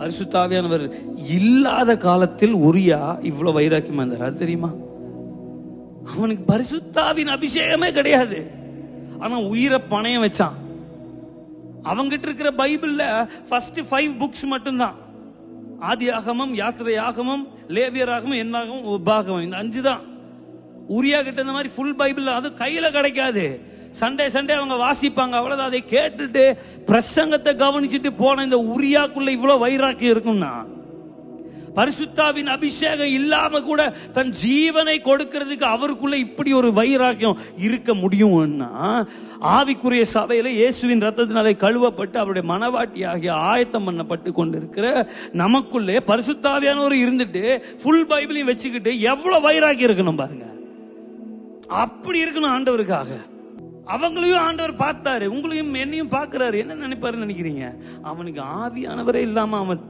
பரிசுத்தாவியானவர் இல்லாத காலத்தில் உரியா இவ்வளவு வைராக்கியமா இருந்தார். அது தெரியுமா? அவனுக்கு பரிசுத்தாவின் அபிஷேகமே கிடையாது. ஆனா உயிரை பணையம் வச்சான். அவங்கிட்ட இருக்கிற பைபிள்ல ஃபர்ஸ்ட் ஃபைவ் புக்ஸ் மட்டும்தான். ஆதி ஆகமம் யாத்திரை ஆகமம் லேவியர் ஆகமம் என்னாகமம் உபாகமம். இந்த அஞ்சு தான் உரியா கிட்ட இந்த மாதிரி ஃபுல் பைபிள் அது கையில கிடைக்காது. சண்டே சண்டே அவங்க வாசிப்பாங்க. அவ்வளோதான் அதை கேட்டுட்டு பிரசங்கத்தை கவனிச்சுட்டு போன இந்த உரியாக்குள்ள இவ்வளோ வைராக்கியம் இருக்கும்னா? பரிசுத்தாவின் அபிஷேகம் இல்லாம கூட தன் ஜீவனை கொடுக்கிறதுக்கு அவருக்குள்ள இப்படி ஒரு வைராக்கியம் இருக்க முடியும்னா ஆவிக்குரிய சபையில இயேசுவின் ரத்தத்தினாலே கழுவப்பட்டு அவருடைய மனவாட்டியாகிய ஆயத்தம் பண்ணப்பட்டு கொண்டிருக்கிற நமக்குள்ளே பரிசுத்தாவியானவர் இருந்துட்டு ஃபுல் பைபிளையும் வச்சுக்கிட்டு எவ்வளவு வைராக்கியம் இருக்கணும் பாருங்க. அப்படி இருக்கணும் ஆண்டவருக்காக. அவங்களையும் ஆண்டவர் பார்த்தாரு உங்களையும் என்னையும் பார்க்கிறாரு. என்ன நினைப்பாருன்னு நினைக்கிறீங்க? அவனுக்கு ஆவியானவரே இல்லாம அவன்